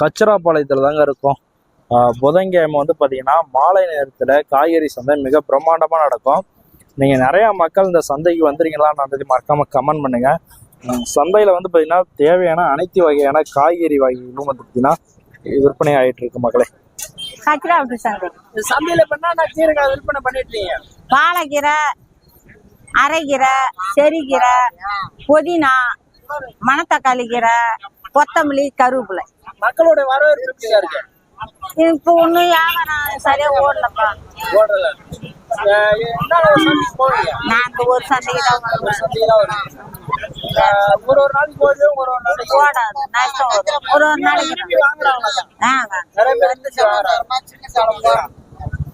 கச்சிராப்பாளையத்தில் தாங்க இருக்கும். புதன்கிழமை வந்து பார்த்தீங்கன்னா மாலை நேரத்தில் காய்கறி சந்தை மிக பிரம்மாண்டமாக நடக்கும். நீங்கள் நிறையா மக்கள் இந்த சந்தைக்கு வந்துறீங்களான்னு மறக்காம கமெண்ட் பண்ணுங்க. சந்தையில் வந்து பார்த்தீங்கன்னா தேவையான அனைத்து வகையான காய்கறி வகைகளும் வந்து பார்த்தீங்கன்னா விற்பனை ஆயிட்டு இருக்கு மக்களே. சந்தை சந்தையில் கீரைக்காய் விற்பனை பண்ணிட்டு இருக்கீங்க பாலக்கீரை அரைக்கீரை செரிக்கீரை புதினா மணத்தக்காளி கீரை கொத்தமல்லி கருவேப்பிலை. மக்களோட வரவேற்பு எப்படியா இருக்கு? இப்போ ஒன்றும் வியாபாரம் சரியா ஓடலப்பா. ஓடுறல என்ன சந்தைக்கு போவீங்க நாங்க ஒரு சந்தைக்கு தான் ஒரு ஒரு நாளைக்கு ஓடுவோம் ஒரு ஒரு நாளைக்கு ஓடாது நஷ்டம் வரும் ஒரு ஒரு நாளைக்கு.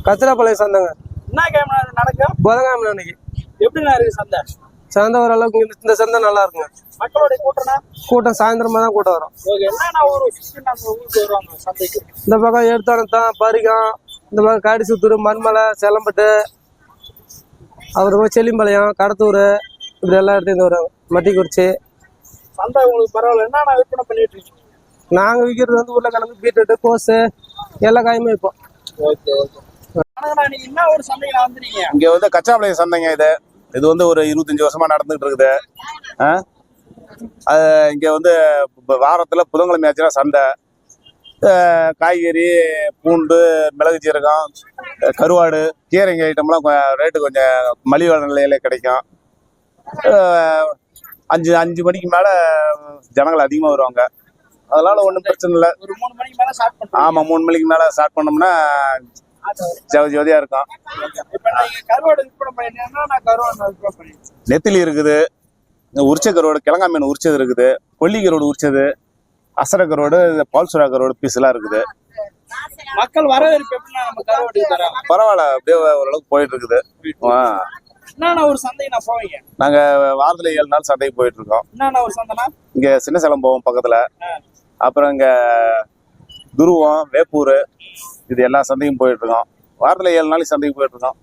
கத்திராப்பாளையம் சந்தைங்க. என்ன கேம் நடக்கும்? புதன்கிழமை அன்னைக்கு. எப்படிண்ணா இருக்கு சந்தை? சந்தை ஓரளவுக்கு இந்த- இந்த சந்தை நல்லா இருக்குங்க மக்களுடைய கூட்டம்னா? கூட்டம் சாயந்தரமா தான் கூட்டம் வரும். இந்த பக்கம் எடுத்தானத்தான் பரிகம் இந்த பக்கம் காடிசுத்தூர் மண்மலை செலம்பட்டு அப்புறமா செல்லிம்பாளையம் கடத்தூர் இப்படி எல்லா இடத்தையும் வருவாங்க. மட்டிக்குறிச்சி. சந்தை உங்களுக்கு பரவாயில்ல. என்னென்ன விற்பனை பண்ணிட்டு இருக்கீங்க? நாங்கள் விற்கிறது வந்து உருளைக்கிழங்கு பீட்ரூட்டு கோஸு எல்லா காயுமே வைப்போம் ஓகே என்ன ஒரு சந்தைக்கு வந்துறீங்க இங்க வந்து கச்சாப்பாளையம் சந்தைங்க இது. இது வந்து ஒரு இருபத்தஞ்சு வருஷமா நடந்துகிட்டு இருக்குது. இங்க வந்து வாரத்துல புதன்கிழமை ஆச்சுன்னா சந்தை அஹ் காய்கறி பூண்டு மிளகு சீரகம் கருவாடு கீரைங்க ஐட்டம்லாம் ரேட்டு கொஞ்சம் மலிவான நிலையில கிடைக்கும். அஞ்சு அஞ்சு மணிக்கு மேல ஜனங்கள் அதிகமாக வருவாங்க. அதனால ஒன்றும் பிரச்சனை இல்லை. ஆமாம் மூணு மணிக்கு மேலே ஸ்டார்ட் பண்ணோம்னா ஜோதி ஜோதியாக இருக்கும் நெத்திலி இருக்குது. இந்த உரிச்ச கருவாடு கிழங்கா மீன் உரிச்சது இருக்குது. கொல்லி கருவாடு உரிச்சது. அசர கருவாடு இந்த பால் சுறா கருவாடு பீஸ் எல்லாம் இருக்குது. மக்கள் வரவேற்பு பரவாயில்ல அப்படியே ஓரளவுக்கு போயிட்டு இருக்குது. ஒரு நான் போவீங்க. நாங்க வாரத்துல ஏழு நாள் சந்தைக்கு போயிட்டு இருக்கோம். என்னென்ன ஒரு சந்தைனா? இங்க சின்ன சேலம் போவோம் பக்கத்துல. அப்புறம் இங்க துருவம் வேப்பூர் இது எல்லா சந்தையும் போயிட்டு இருக்கோம். ஏழு நாளைக்கு சந்தைக்கு போயிட்டு இருக்கோம்.